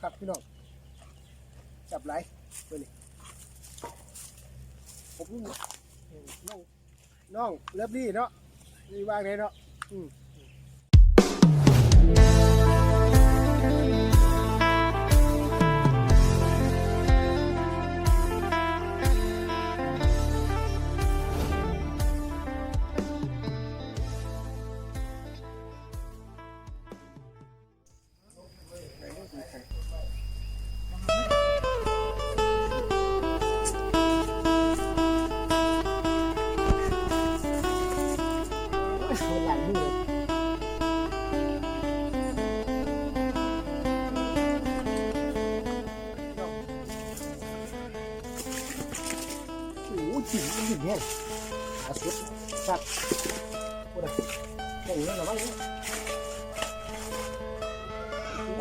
ครับพี่น้องจับไหลไปนี่ผมน้องน้องเลิฟลี่เนาะนี่วางไหนเนาะอืม หลังมือโอ้โหจิ๋วมันหินแห้งอาสุดสัตว์โอ้ยแค่นี้เหรอวะเนี่ย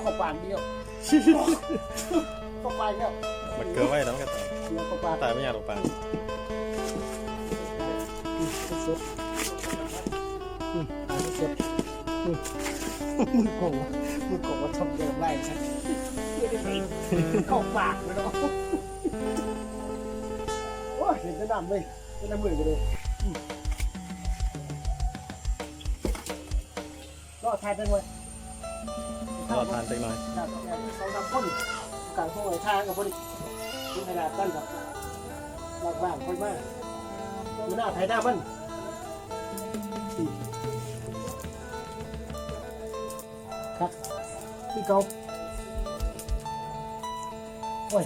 เข้าปากเดียวเข้าปากเดียวมันเกลือไว้แล้วกันเดียวเข้าปากตายไม่อยากตกปลา มือโกงมือโกงว่าทำเดิมไล่ใช่เข้าปากเลยเนาะโอ้ยเห็นจะดำเลยจะดำมือกันเลยอืมรอดทายได้ไหมรอทานเล็กน้อยครับเขาดำข้นกลางพวกไอ้ทางกับพอดีที่ขนาดตั้นกับหลักบ้านค่อยมากมันหน้าไทยหน้ามัน ครับพี่เกา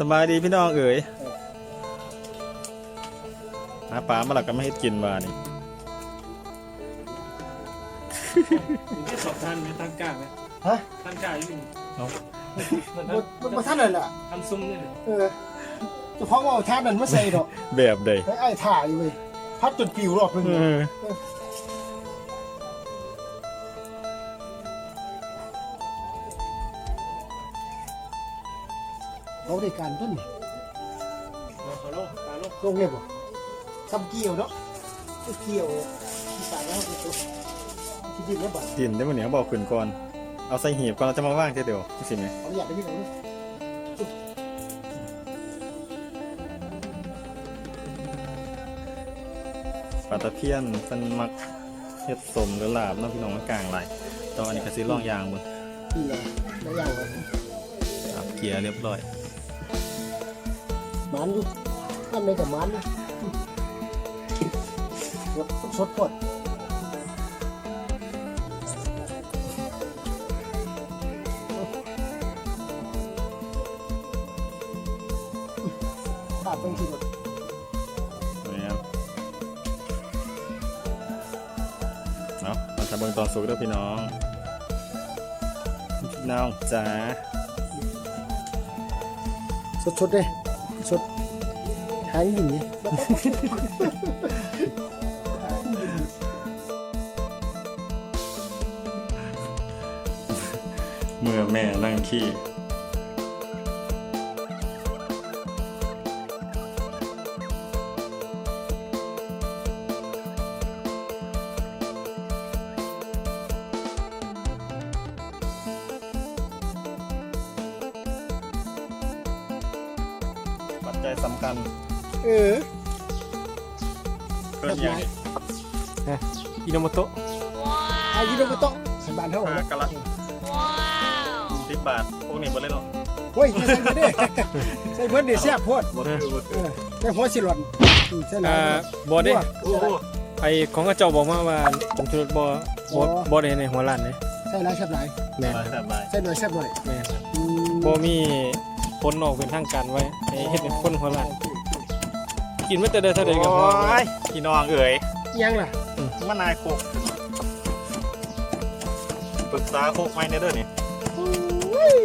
สบายดีพี่น้องเอ๋ยหาปลามาหลักก็ไม่ให้กินมานี่ที่สอบทันไหมทันกล้าไหมฮะทันกล้าอยู่นี่เนาะมันมันมันมาท่านเลยล่ะทันซุ้มนี่เลยเออเฉพาะว่าเอาท่านนั้นมาใส่ดอกแบบใดไอ้ไอ้ถ่ายอยู่เลยพัดจนปิวรอบนึง เออเขาได้การต้นขอโลกตาโลกลงเรียบบ่ซ้ำเกี่ยวเนาะเกี่ยวที่สายแล้วที่ตัวที่ดินแล้วบ่กินได้วันนี้เขาบอกขึ้นก่อน เอาใส่หีบก่อนเราจะมาว่างเดี๋ยวนี่สิไหมเขาอยากไปที่ไหนนี่ปลาตะเพียนเป็นมักเฮ็ดสมหรือลาบเน้องพี่น้องมันกลางหลายตอนนี้ก็ซื้อล่องยางบนนี่แหละในอย่างเลยครับเกียร์เรียบร้อย มันอยู่นั่นในกับมันนะเดี๋ยวสดพดขาดเป็นที่หมดนี่ครับเนาะมาทำเบิ่งตอนสุกเด้อพี่น้องพี่น้องจ๋าสดสดๆเลยสด เมื่อแม่น เท่าไหร่ห้ากะละสิบบาทพวกนี้บ่เล่นหรอกเฮ้ยใส่เบิดเด้ใส่เบิดเด้เสียบโพดบ่คือบ่เอคืออใส่หัวสิหลอนอืมใส่หลาอ่ายบอได้โอ้โหไอของกระเจ้าบอกมาว่าผมชุดบอบอบอได้ในหัวล้านเลยใส่หลายแซ่บหลายแม่นหลายแสบหลายใส่หน่อยแซ่บหน่อยแม่นอืมบอมีผลออกเป็นทางการไว้ให้เฮ็ดเป็นคนหัวล้านกินไม่แต่ได้เท่าใดกับพอโอ้ยพี่น้องเอ๋ยยังล่ะมานายโคก ปรึกษาโคกไหมเนี่ยเด้อนี่อุ้ย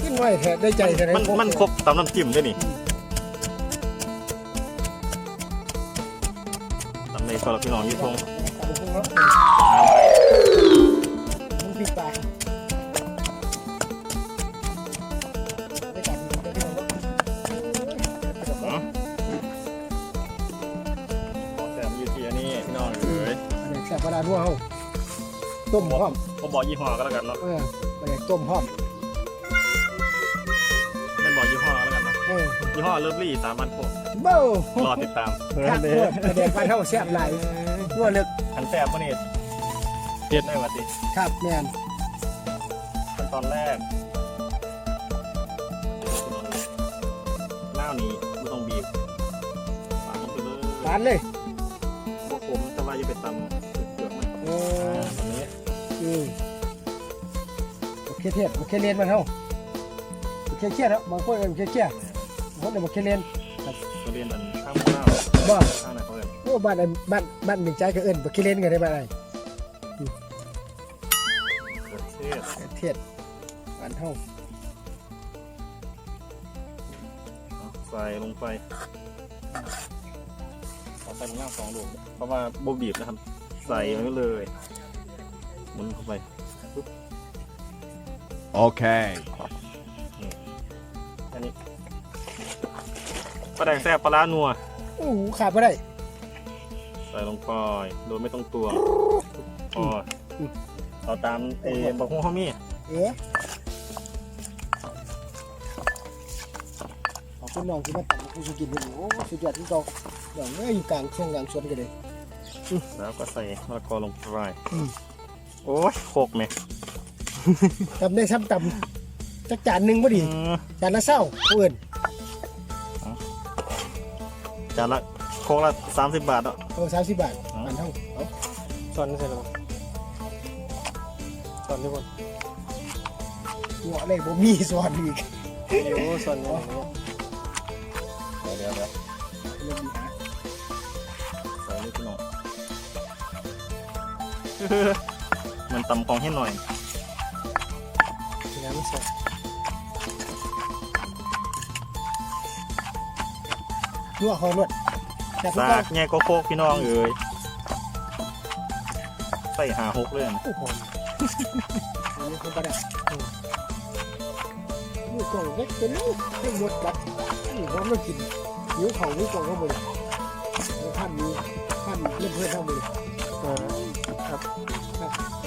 ขึ้นไว้แท้ได้ใจแท้มันมันครบตำน้ำจิ้มด้วยนี่ตำในสำหรับพี่น้องอยี่ทงมึงปิดตาได้การได้การแล้วเนาะขอแซมอยู่ที่อันนี้พี่น้องเอ๋ยอันนี้แซ่บกระดาษหัวเฮา ต้มพร้อมผมบอกยี่ห้อก็แล้วกันเนาะเออไปต้มพร้อมบอกยี่ห้อแล้วกันนะเออยี่ห้อเลิฟลี่สามพันหกเบ้ารอติดตามข้างโคตรแสดงการเท่าแซ่บหลายงัวเลึกอันแสบมันนี่เฮ็ดได้วัติครับแม่นขั้นตอนแรกหน้านี้ไม่ต้องบีบปาดลงไปเลยหวานเลยพวกผมจะว่าจะไปตำ เคเทียดโอเคเรียนมาเท่าโอเคเชียดแล้วบางคนเอ็มเคเชียดบางคนเอ็มโอเคเรียนก็เรียนอันข้ามข้าวบ่ข้าวไหนเขาเรียนโอ้บ้านอันบ้านบ้านหนึ่งใจก็เอิ้นโอเคเรียนกันได้บ้านอะไรเขือเทศเทียดหวานเท่าเอาใส่ลงไปเอาใส่ลงหน้าสองลูกเพราะว่าโบบีบนะครับ ใส่มันก็เลยหมุนเข้าไป Okay. อันนี้ปลาแดงแซ่บปลาร้านัว โอ้โหขาดไม่ได้ใส่ลงไปโดยไม่ต้องตัวพออมเอาตามเอบักฮวงเขามีเอ๊ะขอบคุณน้องที่มาตัดผู้สุกินเลยโอ้สุดยอดที่เราอย่างนี้อยู่กลางช่วงกลางสวนกันเลย แล้วก็ใส่มะละกอลงไปอืมโอ้ยโคกไหม ทำได้ซ้ำตำจักจานหนึ่งพอดีอืมจานละเศร้าผู้อื่นจานละโคกละสามสิบบาทอะโอ้สามสิบบาทอ๋ออันเท่าเอาสอนใส่แล้วสอนทุกคนหัวเลยบ่มีสวนอีกโอ้สอนอย่างนี้เดี๋ยวเดี๋ยวเดี๋ยวเริ่มมีหาใส่นิดหน่อยมันตำกองให้หน่อย น้ำใส่หัวคอยรวดแต่พวกสาเรากแง่ก็โคกพี่น้องเอ้ยใส่หาหกเลยนะโอ้โหอันนี้คนประดับนี่กล่องเล็กเป็นลูกให้หมดกัดนี่พร้อมมากินหิวเขานี่กล่องเข้าไปเลยแล้วท่านมีท่านเล่นเพื่อนเข้าไปเลยเออครับ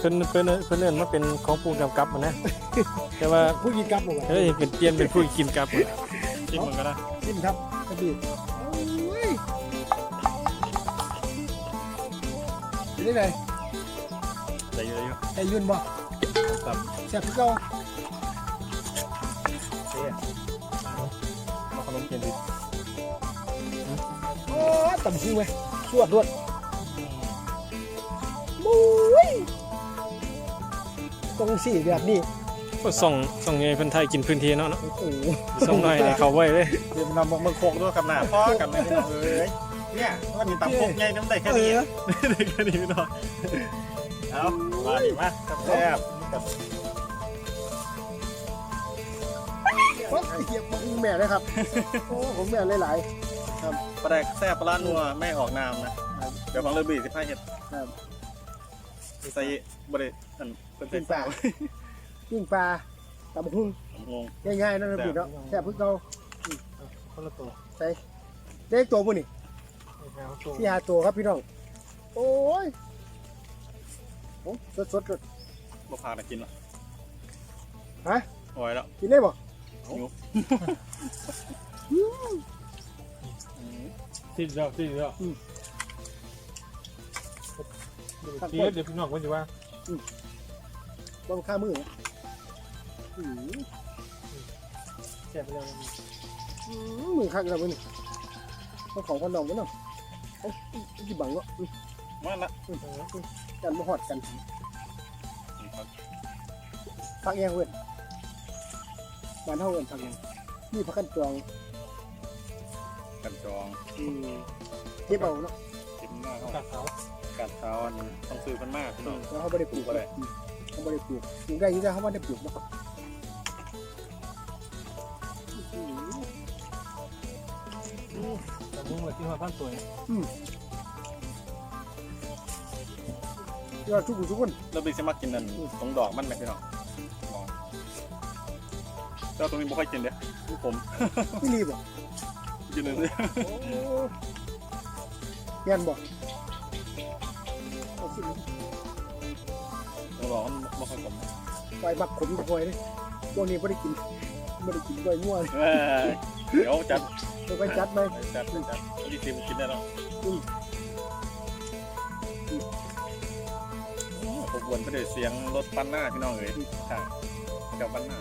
เป็นเป็นเป็นเป็นเรื่องมาเป็นของปูกำกับมานะ แต่ว่าผู้ยิงกลับบอกว่าเฮ้ยเป็นเปลี่ยนเป็นผู้กินกับจิ้มมันก็ได้จิ้มครับกระบี่โอ้ยเป็นยังไงใส่เยอะไอ้ยืนบ่ๆครับแซ่บคือเก่าเท่มาขนมเปียนดิโอ้ยต่ำซิ่งไหมสวดรวดมุ้ย ตรงสี่แบบนี้ก็ส่องส่องไงเพิ่นไทยกินพื้นที่เนาะเนาะโอ้โหส่องหน่อยให้เขาไว้เลยเดี๋ยวมันนำมันโคกด้วยกันหนาพ่อกันเลยพี่น้องเอ้ยเนี่ยว่ามีตำโคกไงน้ำได้แค่นี้ได้แค่นี้พี่น้องเอามาดีมากแซ่บๆกับโอ้ยเหี้ยผมแม่เลยครับโอ้ผมแม่หลายปลาแดกแซ่บปลาร้านัวไม่ออกนามนะเดี๋ยวฟังเรือบีสิพายเห็ดๆครับใส่บริอัน เป็นปิ้ใส่งปลาปิ้งปลาตำหุ่งงงง่ายๆเนั่นระเบิดเนาะแซ่บคือเก่าคนละตัวใส่เด็กตัวปุ่นนี่ที่หาตัวครับพี่น้อง โอ้ยโอ้สดสดสดบ่พาไปกินหรอฮะโอ้ยแล้วกินได้บ่ที่เดียวที่เดียวเดี๋ยวเดี๋ยวพี่น้องว่าจะว่า บ่ข้ามือนะอืมแซ่บไปแล้วอืมมือข้างกันมือนี่ต้องของคนน้องกันเนาะเอ้ยที่บังเนาะอืมมาละอืมอืมกันมาหอดกันพักแยงเว้นบ้านเฮาเอิ้นพักแยงนี่พักกันตวงกันจองอืมเก็บเอาเนาะกินหน้าเขากัดเขากัดเท้าอันต้องซื้อมันมากพี่น้องแล้วเขาไม่ได้ปลูกอะไรเขา ไม่ได้ปลูกปลูกได้อยังไงเขาไม่ได้ปลูกเนาะอืมแต่มึงเลยที่มาพันตัวยอดทุกคนทุกคนเรือบีสิมากินนั่นตรงดอกมันไหมพี่น้องลองเจ้าตรงนี้บ่ค่อยกินเด้อผมนี่รีบอะกินเลยโอ้เปลี่ยนบ่เอา ตรงดอกมันบ่ค่อยผมปล่อยบักขมปล่อยเลยช่วงนี้ไม่ได้กินไม่ได้กินกล้วยง่วงเออเดี๋ยวจัดเดี๋ยวไปจัดไหมจัดจัดพี่ซิมกินได้แล้วอืมผมวนไปด้วยเสียงรถปั้นหน้าพี่น้องเลยค่ะกับปั้นหน้า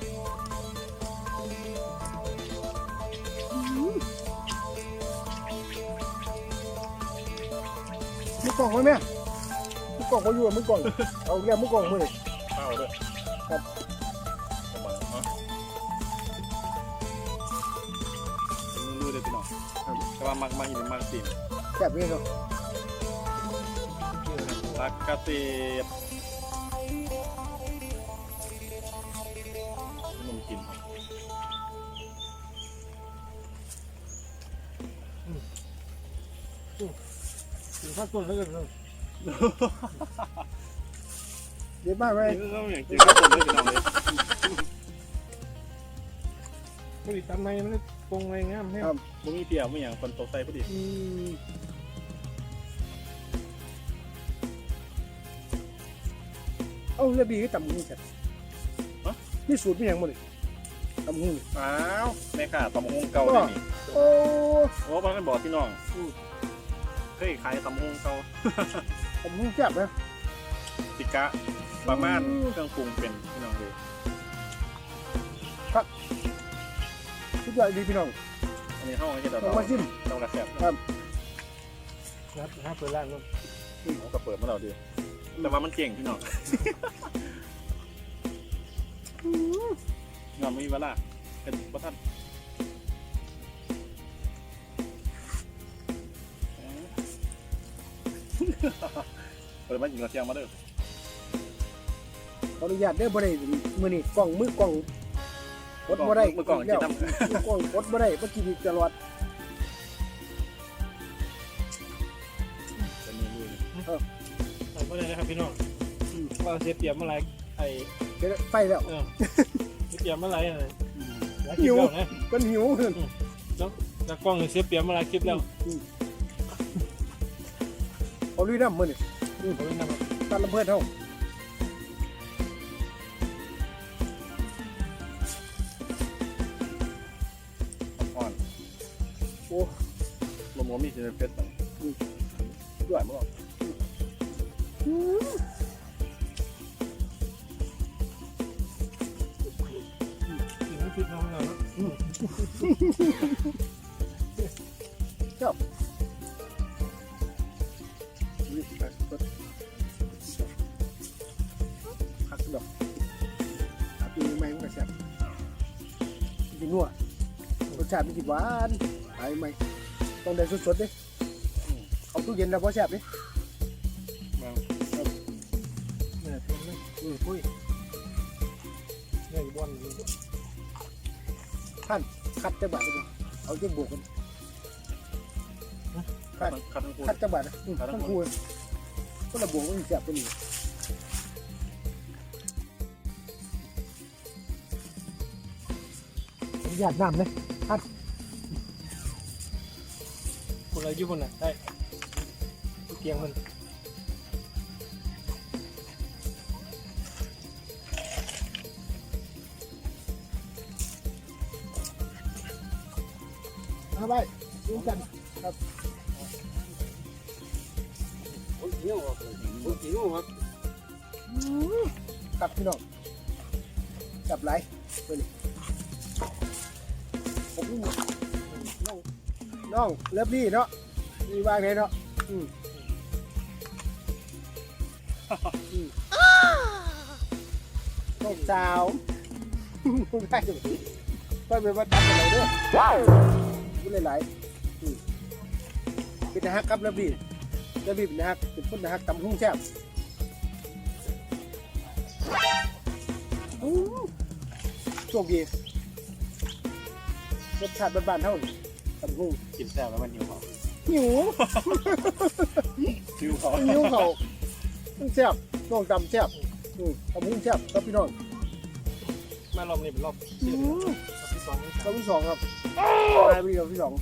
มือกล่องไว้ไหมมือกล่องเขาอยู่อะมือกล่องเอาเรียกมือกล่องมือเลยเป้าด้วย แต่ว่ามักมักอีกมักสิแซ่บเลยเนาะรักเกษตรนมกินกินข้าวต้นแล้วกันเนาะเดี๋ยวมาไหมนี่ก็อย่างกินข้าวต้มเลยพี่น้องเลยไม่ได้ทำไมมันได้ปรุ งอะไรงามแท้มึงมีเปรี้ยวมึงอย่างคนตกใส่พอดีอืมเอาเรียบดีก็ตำหูจัดนี่สูตรเป็นอย่างหมดเลยตำหูอ้าวแม่ค่ะตำฮงเก่าเลยนี่โอ้โอ้บ้านบอกพี่น้องเคยขายตำฮงเก่าตำหูแซ่บนะ ติกะประมาณเครื่องปรุงเป็นพี่น้องเลย ทุกอย่างดีพี่น้องอันนี้ห้องให้เราลองมาชิมต้องระแคบครับครับห้าเปิดร้านเนาะเขาก็เปิดมาเราดีแต่ว่ามันเก่งพี่น้องงอนไม่มีเวลาเป็นประทันเปิดมากินกระเทียมมาเด้อขออนุญาตเด้อบ่ได้มื้อนี้กล้องมือกล้อง กดบ่ได้เมื่อก่อนกินแล้วน้ำมือกล้องกดบ่ได้บ่กินตลอดเป็นมือมือเอาไปเลยนะครับพี่น้องว่าเสียเปรียบเมื่อไรไอ้เดี๋ยวไฟแล้วเออเสียเปรียบเมื่อไรอะไรแล้วหิคิดวแล้วนะมันหิวจากกล้องเสียเปรียบเมื่อไรคลิปแล้วเอาลุยน้ำมื้อนี้เขาไม่นำตัดลำเพิ่นเฮา ลมหัวมีเซนเฟสต่างด้วยมกินไม่คิดน้องเราเนาะนี่ไปกดคักดอกหาปีใหม่มันก็แซ่บกินนัวรสชาติมันสิหวานหายใหม่ ต้องได้สดๆเด้เอาตู้เย็นแล้วบ่แซ่บเด้เนี่ยเป็นไหมอือคุยเนี่ยอยู่บนอยู่บนคัดจังบาทเลยเอาจังบวกกันคัดคัดทั้งคู่คัดจังบาทนะอืมคัดทั้ทั้งงคู่คู่ก็ระบวกมันแซ่บตัวนี้หยาดน้ำเลย อะไรอยู่นน่ะได้เตียงมันเอาไปดูกันโอ้ยหิวอะโอ้ยหิวอะครับพี่น้องจับไหลตัวนี้ผม น้องเลิฟลี่เนาะมีวางไหนเนาะอืมอืมน้องสาวได้จังก็เป็นว่าตัดอะไรเด้อว้าวพูดหลายๆอืมเป็นนะฮักครับเลิฟลี่เลิฟลี่เป็นนะฮักเป็นคนนะฮักตำหุ้งแซ่บโชคดีรสชาติบ้านๆเท่านี้ ตำหูกินแซ่บแล้วมันหิวเขาหิวหิวเขาหิวเขาต้องแซ่บน้องตำแซ่บอืมตำหูแซ่บครับพี่น้องมารอบนี้เป็นรอบอืที่มรอบที่สองนี่รอบที่สองครับตายไปรอบที่สอง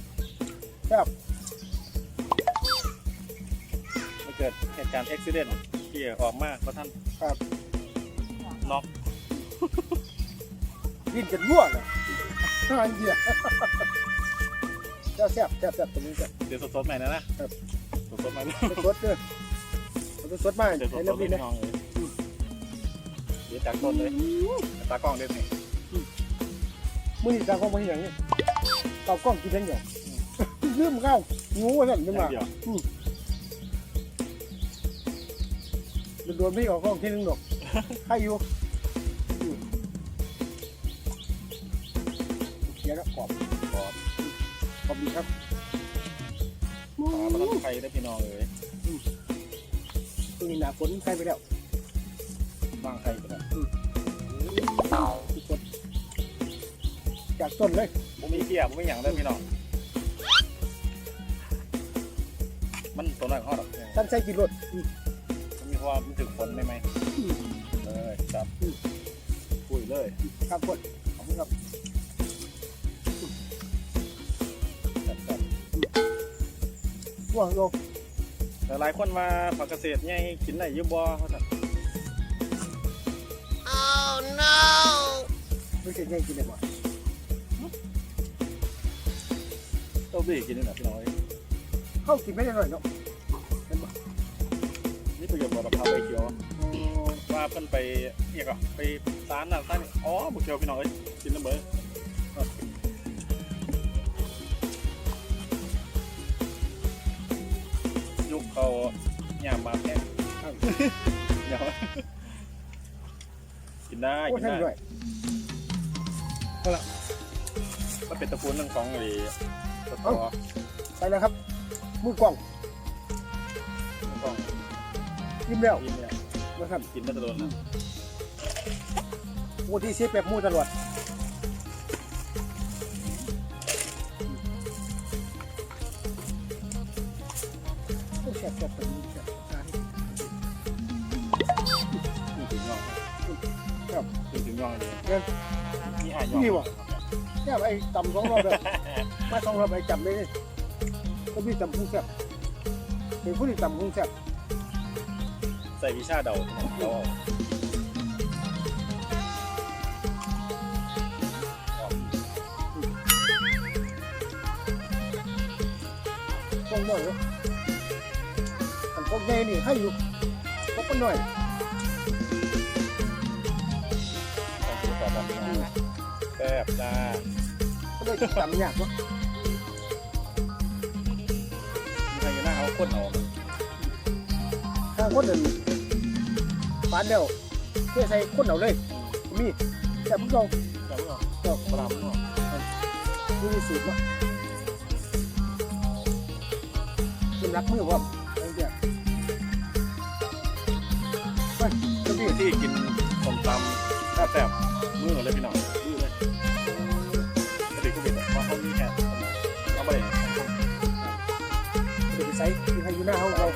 มันเกิดเหตุการณ์อุบิเหตุที่ออกมาเพราะท่านครับน็อกกินกันรั่วเลยทานเดีย วเจ้าแซ่บแซ่บแซ่บตรงนี้แซ่บเดี๋ยวสดๆใหม่นะนะครับ สดๆใหม่นะสดเด้อเอาสดมากเดี๋ยวสให้ดน้ำๆบิไม่นนะน้องเลยเดี๋ยวจากต้นเลยตากล้องเด็ดนี่มือนี่ตากล้องมาที่อย่างนี้ตากล้องกินทั้งอย่างลืมข้าวงูว่าสั่นขึ้นมาเดียวโดนไม่ออกกล้องที่นึงหรอกให้อยู่ ครับปลาปลาไข่ได้พี่น้องเลยตัวนี้หนาฝนใกล้ไปแล้ววางไข่ไปแล้วทุกคนจากต้นเลยผมมีเกียร์ผมไม่หยังเลยพี่น้อง มันตัวน้อยของเขาหรอกท่านใช้กินรถอืมมันมีความมันถึงฝนได้ไหมอืมเลยจับอืมคุยเลยครับคนขอบคุณครับจับ ว่างลงแต่หลายคนมาผักเกษตรไงกินได้อยุบบ่เขาสั่นไม่ใช่ง่ายกินได้บ่ต้มดีกินนี่หน่อยพี่น้องเอ้ยเข้ากินไม่ได้หน่อยเนาะนี่ประโยชน์บ่กับพาไปเขียวว่าเพิ่นไปเรียกอะไปร้านน่ะร้านนี้อ๋อบุกเกียวพี่น้องเอ้ยกินน้ำเบอ เดี๋ยวกินได้โอ้กินท่านได้ด้วยมันเป็นตระกูลเรื่องของไอ้ตะกอไปแล้วครับมือกล้องของยิ้มแล้วกินเนี่ยนะครับกินได้ตลอดนะโอ้ที่เสียแบบมูตลอดโอ้แซ่บแซ่บตรงนี้ ย่องเลยเดินมีหายย่องนี่วะแซ่บไอ้ตำสองรอบเลยมาสองรอบไอ้จำได้เลยก็มีตำพุงแซ่บเป็นผู้ที่ตำพุงแซ่บใส่วิชาเดาเดาเอาพวกน้อยเนาะอันพวกใหญ่นี่ให้อยู่พวกมันน้อย ต่อแบนะแซ่บจ้าก็ได้ตำยากเนาะมีใครอยู่หน้าเขาคนเอาถ้าคนอื่นปานเดียวเพื่อใส่คนเอาเลยมีแต่พวกเราจับไม่ออกจับปลาไม่ออกมีสูตรเนาะเป็นรักมือว่าไอ้เดียวไปจะมีที่กินส้มตำแซ่บแซ่บ มือเลยพี่น้องมือเลยปกติก็เป็นแบบว่าเขามีแค่เอาไปเลยเดี๋ยวไปใส่มีให้อยู่หน้าห้องเรา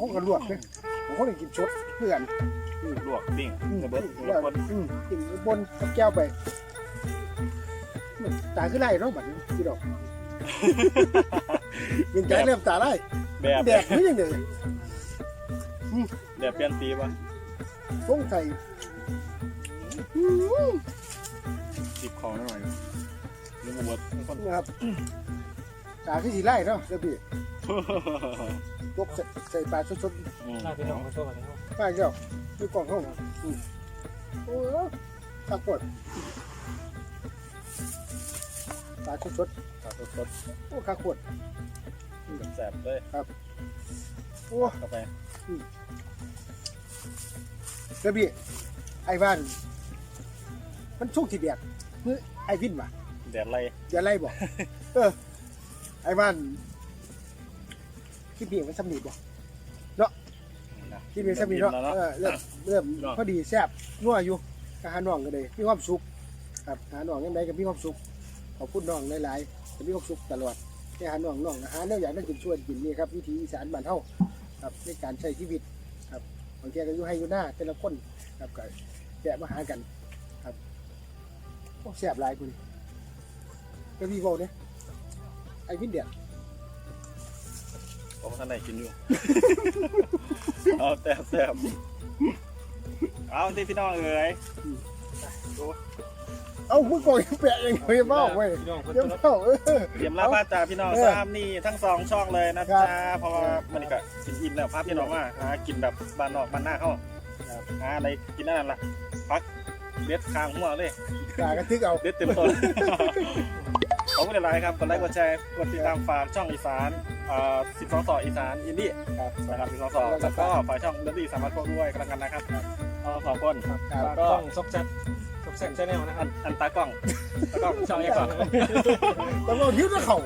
คนก็ลวกเลยบางคนก็กินชดเพื่อนลวกปิ้งอืมระเบิดแล้วคนอืมกินบนกับแก้วไปตาขึ้นไล่เนาะบัดนี้พี่ดอกยิงใจเริ่มตาไล่แบบแดกไม่ยังเดือแบบเปลี่ยนตีป่ะต้งใส่จิบคอหน่อยลืมหมดคนนะครับตาขึ้นสีไล่เนาะเดี๋ยวพี่ ตบใส่ใส่ปลาสดน่าพี่น้องมาช่วยกันนะครับๆไปเจ้าดูกล่องเข้าอืมโอ้ยตาปวดปลาสดขาสดๆโอ้ขาขวดๆแสบเลยโอ้เข้าไปเดี๋ยวพี่ไอ้บ้าน มันช่วงที่แดดเฮ้ยไอ้วินว่ะ แดดไรอย่าไล่บอก เออ ไอ้บ้าน คิดเพียงมันสำนีบอกคิดเพียงสำนีเนาะแล้วเนาะเออเริ่มเริ่มเนาะพอดีแซ่บนัวอยู่ก็หาน้องก็เลยมีความสุขครับหาน้องยังไงก็มีความสุขขอบคุณน้องหลายๆก็มีความสุขตลอดที่หาน้องน้องหาแนวอยากได้กินช่วยกินนี่ครับวิถีอีสานบ้านเฮาครับในการใช้ชีวิตครับบางแกก็อยู่ให้อยู่หน้าแต่ละคนครับก็แกะมาหากันครับโอ้แสบหลายคุณก็พี่บอกเนี่ยไอ้พินเดียด ผมท่านไหนกินอยู่ เอาแต้มแต้มเอาที่พี่น้องเอ๋ยเอ้ามึงก่อยแปะเองเฮ้ยเบ้าเว้ยพี่น้องเพิ่นเดี๋ยวจะรับเบ้าเออ เตรียมลาพาจากพี่น้องเออสามนี่ทั้งสองช่องเลยนะครัจ๊ะบเพราะว่ามันนี่ก็กินอิ่มแล้วพาพี่น้องมาหากินแบบบ้านนอกบ้านหน้าเขาหาอะไรกินนั่นแหละพักเด็ดคางหัวเลยกากระทึกเอา เด็ดเต็มต้น ขอบคุณหลายๆครับกดไลค์กดแชร์กดติดตามฝากช่องอีสานเอ่อ12ต่ออีสานอินดี้ครับนะครับ12ต่อแล้วก็ฝากช่องเดลี่สามารถพวกด้วยกันแล้วกันนะครับเอาสองคนครับฝากกล้องซอกแซกซอกแซกชาแนลนะคอัรับนอันตากล้องตากล้องช่องนี้ก่อนต้องเอาทิ้วนะเขา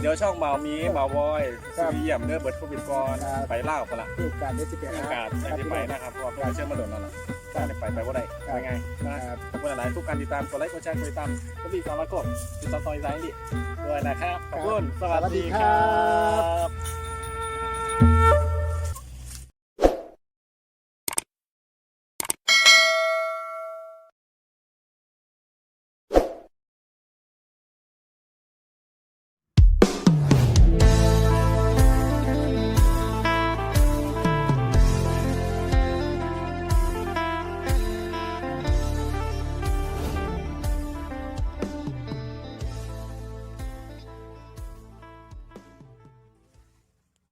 เดี๋ยวช่องเมามีเมาบอยครัซีบเยี่ยมเนื้อเบิร์ดโควิดก่อนครับไปเล่าวกันละมีโอกาสได้สิไปมีหาโอกาสได้ไปนะครับเพราะว่าเพื่อนเชื่อมาโดนแล้วล่ะ ถ้าได้ไปไปว่าได้ไปไงนะครับขอบคุณหลายๆทุกการติดตามกดไลค์กดแชร์กดติดตามกดติดตามแล้วกดติดตามตอนอีสานอินดี้ด้วยนะครับขอบคุณสวัสดีครับ